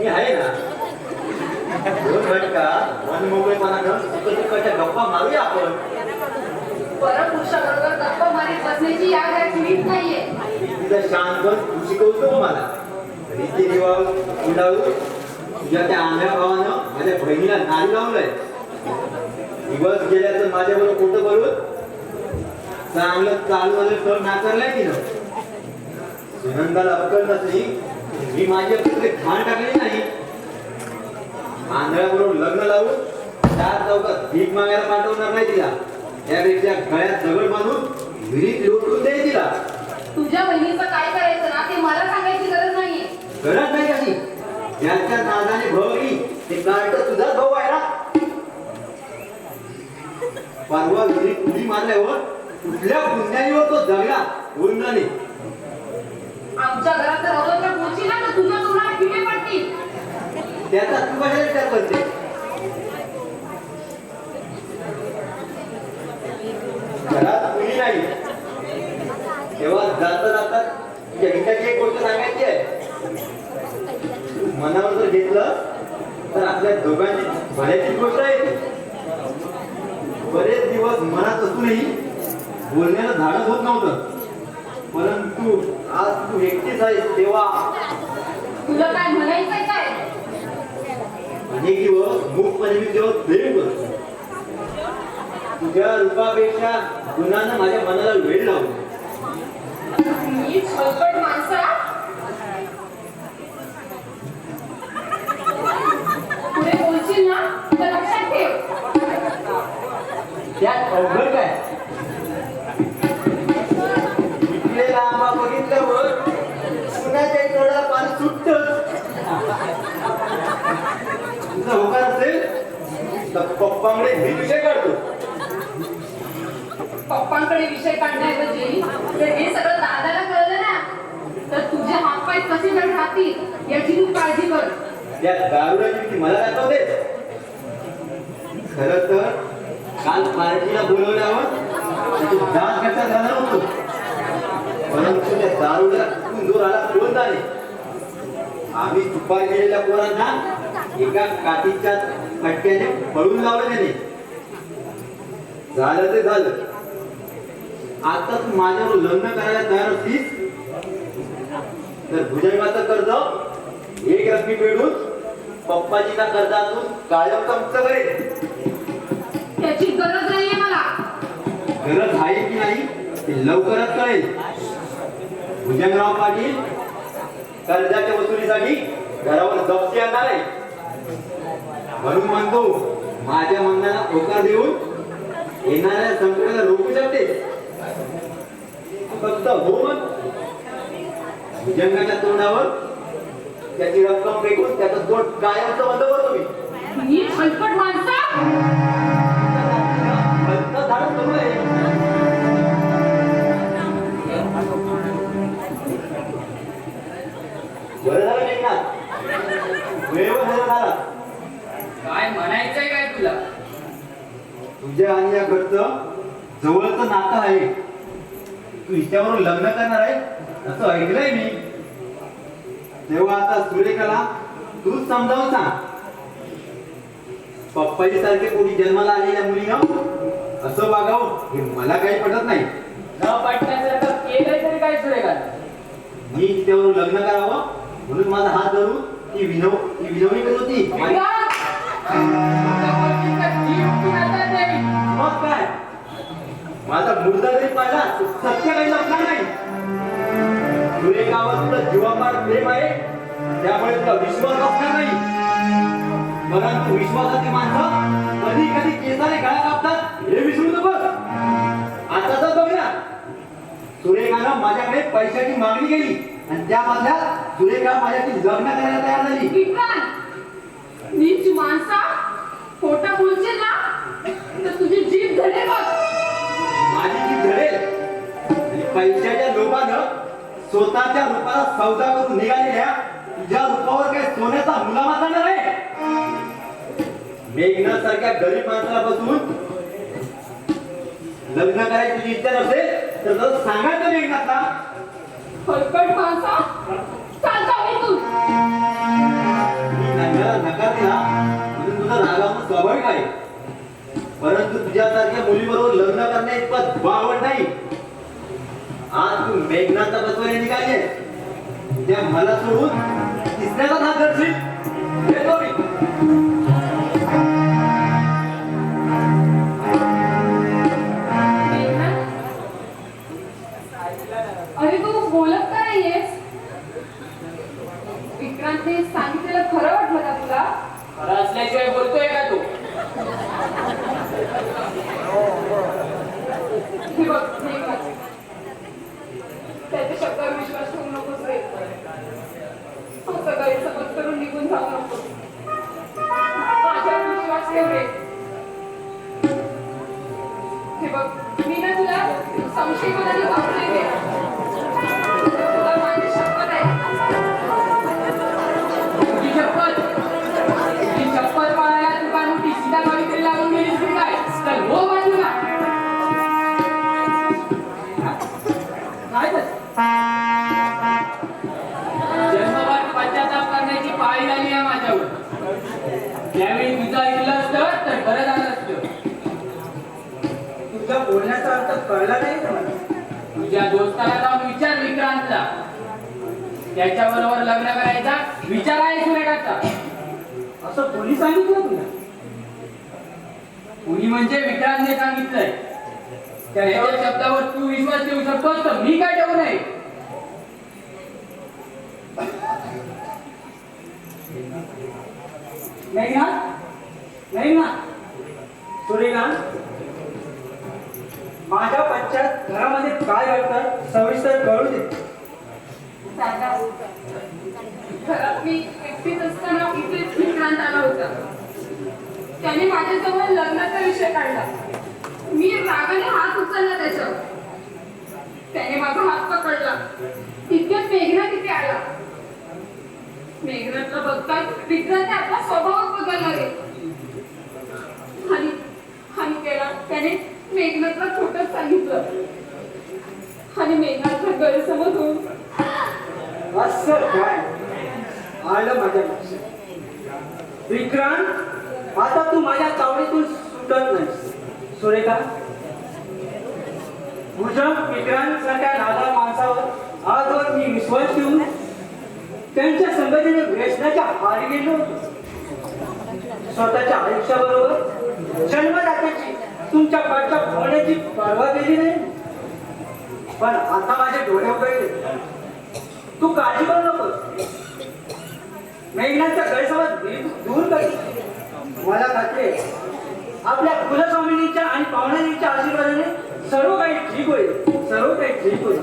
मी आहे ना? मन दुःखाच्या गप्पा मारूया आपण. परपुरुषाबरोबर गप्पा मारीत बसण्याची या घरात कुणीच नाहीये. तिला शांत बस तू शिकवतो मला. रीती रिवाज उडावू. तुझ्या त्या आंब्या भावानं माझ्या बहिणीला नारी लावलंय. दिवस गेल्याचं माझ्याबरोबर खोटं करून चांगलं चालू आलं तर नाकारलंय तिनं. सुनंदाला अक्कल नसली ही माझी अक्कल घाण टाकली नाही. आंधळ्याबरोबर लग्न लावून चार चौकात भीक मागायला पाठवणार नाही तिला. त्यापेक्षा गळ्यात दगड बांधून विहिरीत लोटून दे तिला. तुझ्या बहिणीचं काय करायचं ना ते मला सांगायची गरज नाहीये. गरज नाही कशी ज्यांच्या नादाने भवली ते कार्ट तुझाच भाऊ आहे ना. परवा विहिरीत उडी मारल्यावर कुठल्या पुण्यावर तो जगला आमच्या घरात जर अवत्र पोहोचली ना तर तुझ्या तोंडाला पिटे पडतील त्याचा तू कशाला विचार करते? घरात कुणी नाही. तेव्हा जाता जाता तुझ्या एक गोष्ट सांगायची आहे. मनावर जर घेतलं तर आपल्या दोघांची भल्याची गोष्ट आहे बरेच दिवस मनात असूनही बोलण्याला धाडस होत नव्हतं. परंतु आज तू एकटीच आहेस तेव्हा तुला काय म्हणायचंय काय? अनेक दिवस मूकपणे मी तेव्हा प्रेम करतो. तुझ्या रूपापेक्षा गुणानं माझ्या मनाला वेळ लावतो मी छळपट माणसा. पुढे बोलशील ना? तर लक्षात ठेव. त्यात अवघड काय? होकार असेल तर पप्पामुळे मी विषय काढतो. पप्पांकडे विषय काढण्याऐवजी जर हे सगळं दादाला कळलं ना तर तुझे हातपाय कसे जड राहतील याची तू काळजी कर. त्या दारुड्याची ती मला दाखवते खर तर काल पार्टीला बोलवल्यावर त्याची जात कसा झाला नव्हतो परंतु त्या दारुड्या जोर आला कोण झाले आम्ही चुपार गेलेल्या पोरांना एका काठीच्या फटक्याने पळून लावलं त्याने. झालं ते झालं. आता तू माझ्यावर लग्न करायला तयार असतीस? तर भुजंगाचं कर्ज एक रकमी फेडून पप्पाजीच्या कर्जातून कायम कमच करेल. त्याची गरज नाहीये मला. गरज आहे की नाही ते लवकरच कळेल. भुजंगराव पाटील कर्जाच्या वसुलीसाठी घरावर जप्ती आणणार आहे म्हणून म्हणतो माझ्या मनाला होकार देऊन येणाऱ्या संकटाला रोखू शकते. फक्त हो मग भुजंगाच्या तोंडावर त्याची रक्कम फेकून त्याचा तोंड कायमचं बंद करतो मी. मी माणसा. आहे. तू हिच्याबरोबर लग्न करणार आहे? असं ऐकलंय मी. तेव्हा आता सुरेखाला तूच समजावून सांग. पप्पाजी सारखे कोणी जन्माला आलेल्या मुलीनं असं वागावं हे मला काही पटत नाही. न पटण्यासारखं केलंय तरी काय सुरे का मी तिच्याबरोबर लग्न करावं म्हणून माझा हात धरून ती विनव ती विनवणी करत होती. माझा जरी पाहिला सत्य काही लपणार नाही. सुरेखावर तुला जीवापार प्रेम आहे त्यामुळे तुला विश्वास असणार नाही. परंतु विश्वासाची माणसं कधी कधी केसाने गळा कापतात हे विसरू नको आता तर बघ ना सुरेखानं माझ्याकडे पैशाची मागणी केली आणि त्या बदल्यात सुरेखा माझ्याशी लग्न करायला तयार झाली. नीच माणसा खोटं बोलशील ना तर तुझी जीभ धडे बघ. पैशाच्या लोभानं स्वतःच्या रूपाला सौदा करून निघालेल्या तुझ्या रूपावर काय सोन्याचा मुलामा करणार आहे. मेघना सारख्या गरीब माणसाला बसून लग्न करायची तुझी इच्छा नसेल तर जर सांगायचं मेघनाथला हलकट माणसा चाल नकार दिला म्हणून तुझं रागावणं स्वाभाविक आहे. परंतु तुझ्यासारख्या मुलीबरोबर लग्न करण्या इतपत बावड नाही. आज तू मेघनाचा बसवणे निघाली त्या मला सोडून तिसऱ्याला ना करशील येतो मी. मेघनाथ, अरे तू बोलत का नाहीयेस? विक्रांतने सांगितलेलं खरं वाटलं का तुला? खरं असल्याशिवाय बोलतोय का तू? हे बघ मेघनाथ, शब्दावर विश्वास ठेवू नकोस रे असं गैरसमज करून निघून जाऊ माझ्यावर विश्वास ठेव रे हे बघ मी ना तुला संशय त्याच्याबरोबर लग्न करायचा विचार आहे सुरेखाचा असं कोणी सांगितलं तुला? कोणी म्हणजे विक्रांतने सांगितलंय. त्याच्या शब्दावर तू विश्वास ठेवू शकतोस तर मी काय ठेवू नये? मेघनाथ मेघनाथ सूर्यकांत माझ्या पश्चात घरामध्ये काय घडतं सविस्तर कळू दे. दादा घरात मी एकटीच असताना इथेच विक्रांत आला होता. त्याने माझ्याजवळ लग्नाचा विषय काढला. मी रागाने हात उचलला त्याच्यावर. त्याने माझा हात पकडला. तितक्यात मेघना तिथे आला. मेघनातला बघताच विक्रांतने आपला स्वभाव बदलला रे आणि आणि त्याला त्याने मेघनातला खोटच सांगितलं. आणि मेघनाथला गैरसमज होऊन असं काय? आलं माझ्या लक्षात. विक्रांत आता तू माझ्या चावडीतून सुटत नाही सुरेखा भुजंग विक्रांत सारख्या नादा माणसावर आजवर मी विश्वास ठेवून त्यांच्या संगतीने व्यसनाच्या हार गेलो होतो. स्वतःच्या आयुष्याबरोबर जन्मदात्याची तुमच्या पाठच्या होण्याची परवा दिली नाही. पण आता माझ्या डोळ्यावर तू काळजी करू नकोस. मेघनाचा गैरसमज दूर- कर. मला खात्री आपल्या कुलस्वामिनीच्या आणि पाहुण्याच्या आशीर्वादाने सर्व काही ठीक होईल. सर्व काही ठीक होईल.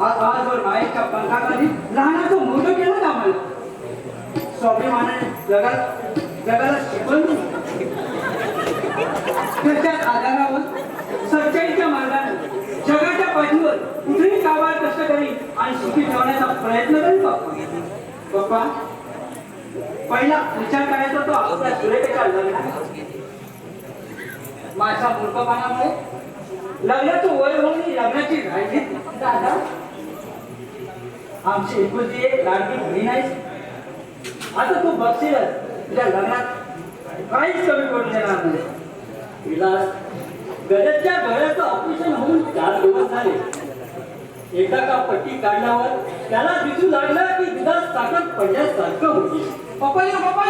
असं लहानाचं मोठं केलं स्वाभिमानाने जगात जगाला आधारावर सच्चाईच्या मार्गाने जगाच्या पाठीवर कुठेही काबाड कष्ट करी आणि सुखी ठेवण्याचा प्रयत्न करीन पप्पा पहिला विचार करायचा तो आपल्या सुरेखेच्या लग्नाचा माझ्या मूर्खपणामुळे लग्नाचं वय होऊन लग्नाची घाई घेतली दादा आमची एकुलती एक लाडकी बहीण आहेस आता तू बघशीलच तुझ्या लग्नात काहीच कमी पडून देणार नाही. तिला गरजच्या घराचं ऑपरेशन होऊन चार दिवस झाले. एकदा का पट्टी काढल्यावर त्याला दिसू लागलं की दुधात ताकद पडल्यासारखं होती. पप्पा पप्पा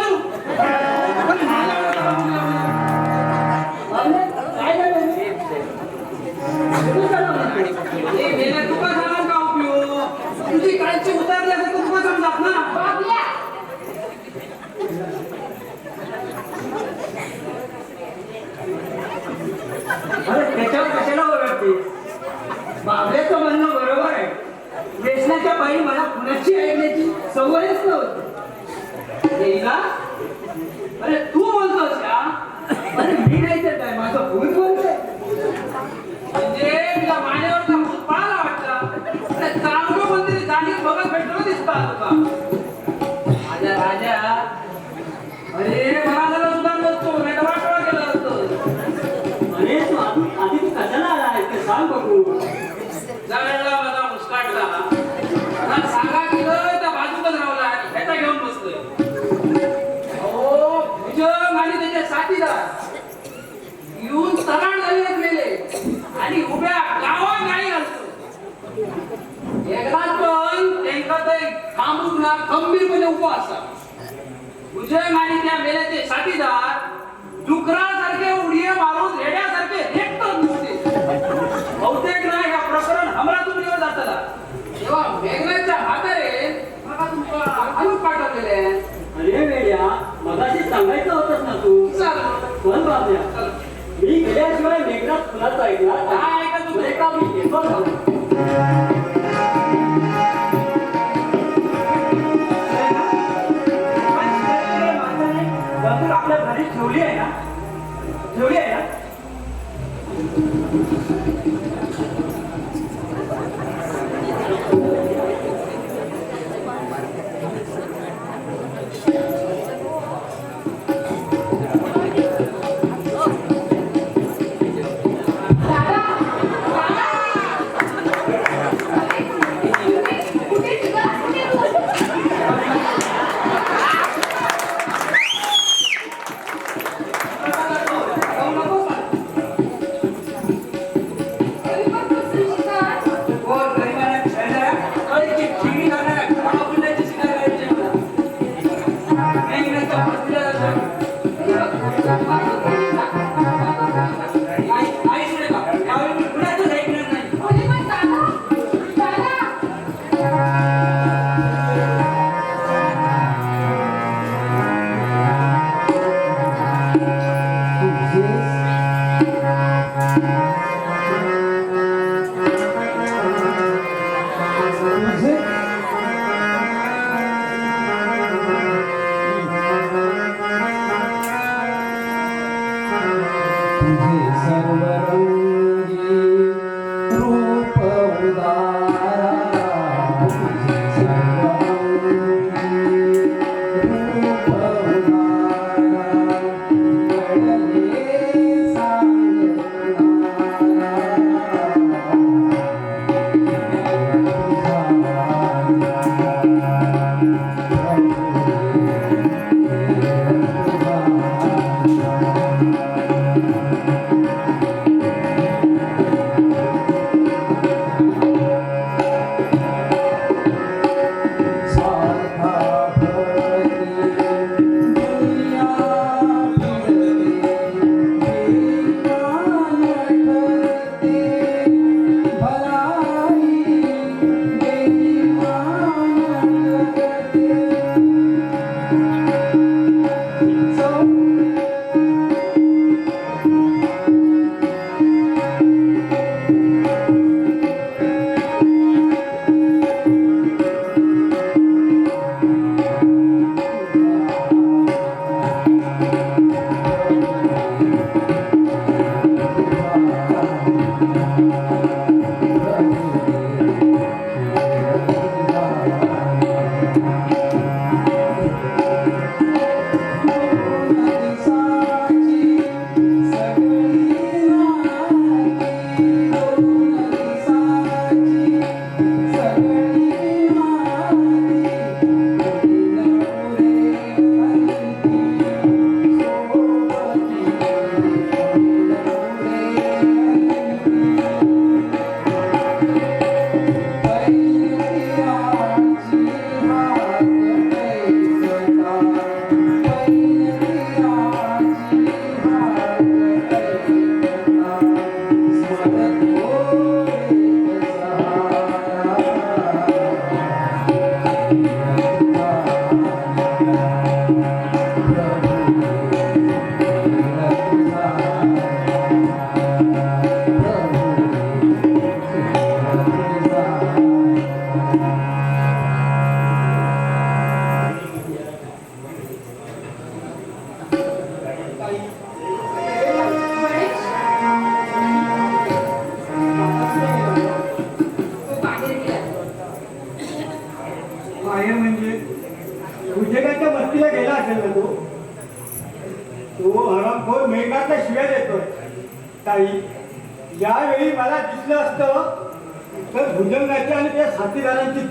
खंबीरपणे उपवास असा उजय आणि त्या मेल्याचे साथीदार डुकरासारखे उडी मारून रेड्यासारखे हेटत दिसते बहुतेक ना ह्या प्रकरण हमरा तुमच्यावर जाताला. तेव्हा मेघनाच्या हातारे मला पाठवलेले अरे वेड्या मगाशी सांगायचं होतच ना तू. चल. बाबा मी गेल्याशिवाय मेघनाथ फुलाचा ऐकला ऐका तू? एका मी हे बघ.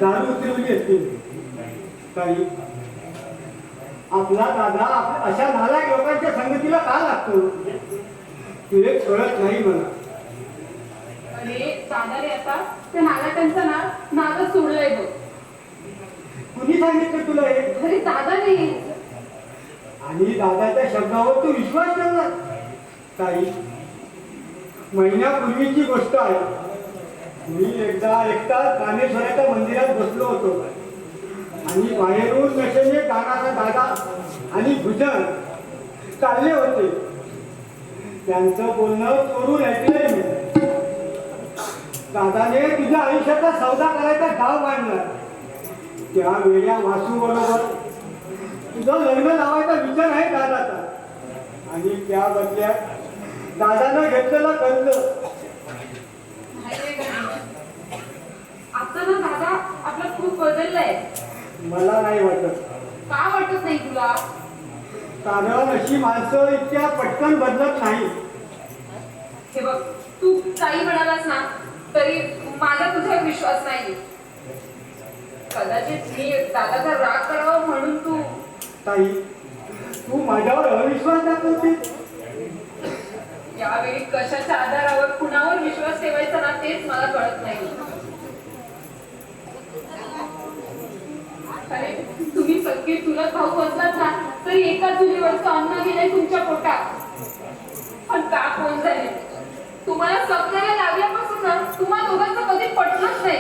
दारू उतरवली असती ताई आपला दादा अशा नालायक लोकांच्या संगतीला का लागतो? तुले कळत नाही मला अरे दादा रे आता त्या नालायकांचं ना सोडलंय बघ. कुणी सांगितलं तुला हे? अरे दादा नाही आणि दादाच्या शब्दावर तू विश्वास ठेवला. ताई महिन्यापूर्वीची गोष्ट आहे. मी एकदा एकटा कामेश्वराच्या मंदिरात बसलो होतो. आणि बाहेरून नशेने काकाचा दादा आणि भुजन चालले होते. त्यांचं बोलणं चोरून ऐकलंय मी. दादाने तुझ्या आयुष्याचा सौदा करायचा डाव मांडला. त्या वेगळ्या वासू बरोबर तुझं लग्न लावायचा विचार आहे दादाचा. आणि त्या बदल्यात दादानं घेतलेलं कर्ज नाही रे गणेश. आता ना दादा आपला खूप बदललाय मला नाही वाटत का वाटत नाही तुला अशी माणसं इतक्या पटकन बदलत नाही हे बघ तू काही म्हणालास ना तरी माझा तुझ्यावर विश्वास नाही कदाचित मी दादाचा राग करावा म्हणून तू ताई तू माझ्यावर अविश्वास दाखवते यावेळी कशाच्या आधारावर कुणावर विश्वास ठेवायचा ना तेच मला कळत नाही अरे सख्खे सगळे चुलत भाऊ असलात ना तरी एका चुलीवरचं अन्न गेलंय तुमच्या पोटात. पण का कोण झाले तुम्हाला सपनाला लागल्यापासून ना तुम्हा दोघांचं कधी पटलंच नाही.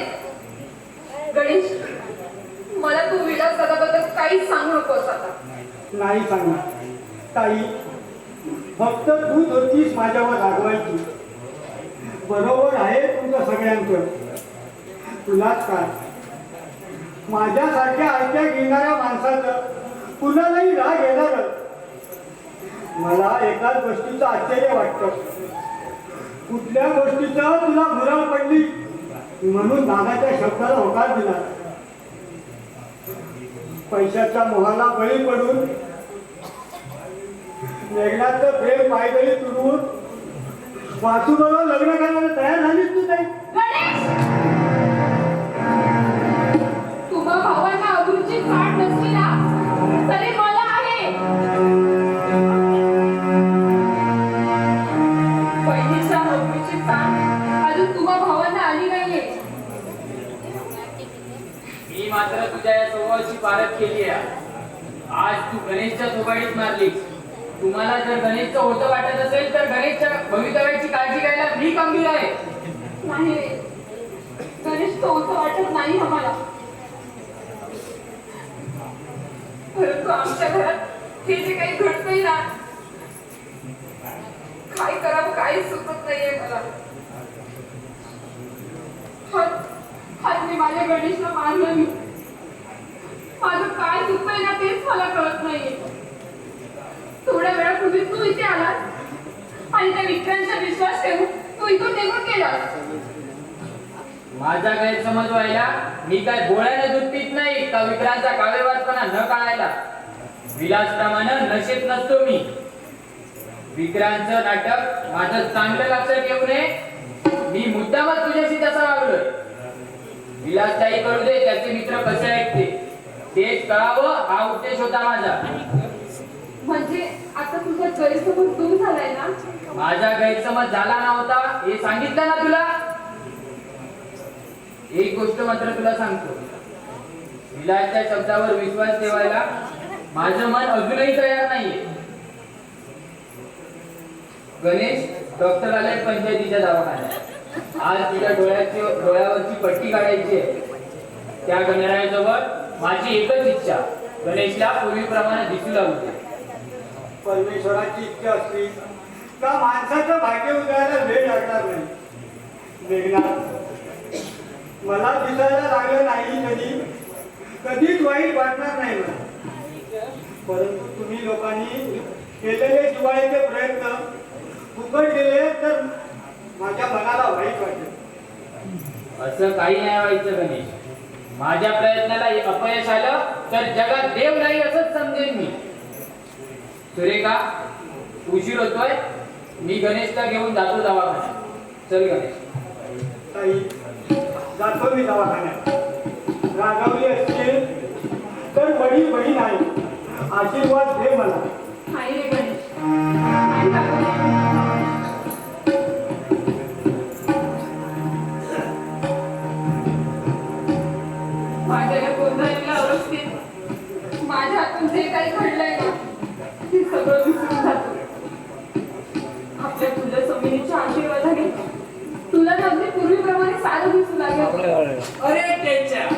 गणेश मला तू विलास दादाबद्दल काहीच सांगू नकोस आता. नाही सांगणार. ताई फक्त तू होतीस माझ्यावर रागवायची. बरोबर आहे तुमचं सगळ्यांचं तुलाच काय? माझ्यासारख्या आयत्या घेणाऱ्या माणसाचं कुणालाही राग येणारच मला एकाच गोष्टीचं आश्चर्य वाटतं. कुठल्या गोष्टीचं तुला भुराव पडली म्हणून नानाच्या शब्दाला होकार दिला. पैशाच्या मोहाला बळी पडून मेघनाचं प्रेम पायदळी तुडवून वाचून लग्न करायला तयार झालीस तू नाही मात्र तुझ्या या स्वभावाची पारख केली आहे. आज तू गणेशच्या सोबाईत मारलीस तुम्हाला जर गणेशचं होतं वाटत असेल तर गणेशच्या भवितव्याची काळजी घ्यायला मी गंभीर आहे. नाही वाटत नाही आम्हाला. परंतु आमच्या घरात हे जे काही घडतंय ना काय करावं काही सुचत नाहीये मला. आज मी माझ्या गणेशला मारलं मी माझं काय चुकतंय ना तेच मला कळत नाहीये. थोड्या वेळापूर्वी तू इथे आला आणि त्या विक्रांचा विश्वास ठेवून तू इथून निघून गेला माझा गैरसमज व्हायला मी काय गोळ्याने दूध पित नाही का विक्रांचा काव्यवादपणा न काढायला विलासप्रमाणे नशेत नसतो मी. विक्रांचं नाटक माझं चांगलं लक्षात येऊ नये. मी मुद्दामच तुझ्याशी तसा वागलोय. विलासताई करू दे त्याचे मित्र कसे आहेत ते. तेच कळावं हा उद्देश होता माझा. म्हणजे आता तुझा गैरसमज दूर झालाय ना? माझा गैरसमज झाला नव्हता हे सांगितलं ना तुला? एक गोष्ट मात्र तुला सांगतो. विलासच्या शब्दावर विश्वास ठेवायला माझं मन अजूनही तयार नाहीये. गणेश डॉक्टर आले पंचायतीच्या दवाखान्यात. आज तुझ्या डोळ्याची डोळ्यावरची पट्टी काढायची आहे. त्या गणरायाजवळ माझी एकच इच्छा. गणेशला पूर्वीप्रमाणे दिसू लागू दे. परमेश्वराची इच्छा असली तर माणसाचं भाग्य उदयाला वेळ लागणार नाही? मेघनाथ मला दिसायला लागलं नाही कधी. कधीच वाईट वाटणार नाही मला. परंतु तुम्ही लोकांनी केलेले जिवाळ्याचे प्रयत्न फुकट गेले तर माझ्या मनाला वाईट वाटेल. असं काही नाही व्हायचं गणेश. माझ्या प्रयत्नाला अपयश आलं तर जगात देव नाही असंच समजेन मी. सुरेखा उशीर होतोय. मी गणेशला घेऊन जातो दवाखान्यात. चल गणेश. ताई जातो मी दवाखान्यात रागावली असतील तर वडील बहीण आहे आशीर्वाद दे मला. नाही रे गणेश नाही लागत. माझ्या या गोंधळलेल्या अवस्थेत माझ्या हातून जे काही घडलंय ना ते सगळं विसरून जातो. आपल्या तुझ्या आशीर्वादाने तुला ना अगदी पूर्वीप्रमाणे सारं दिसू लागलं. अरे त्याच्या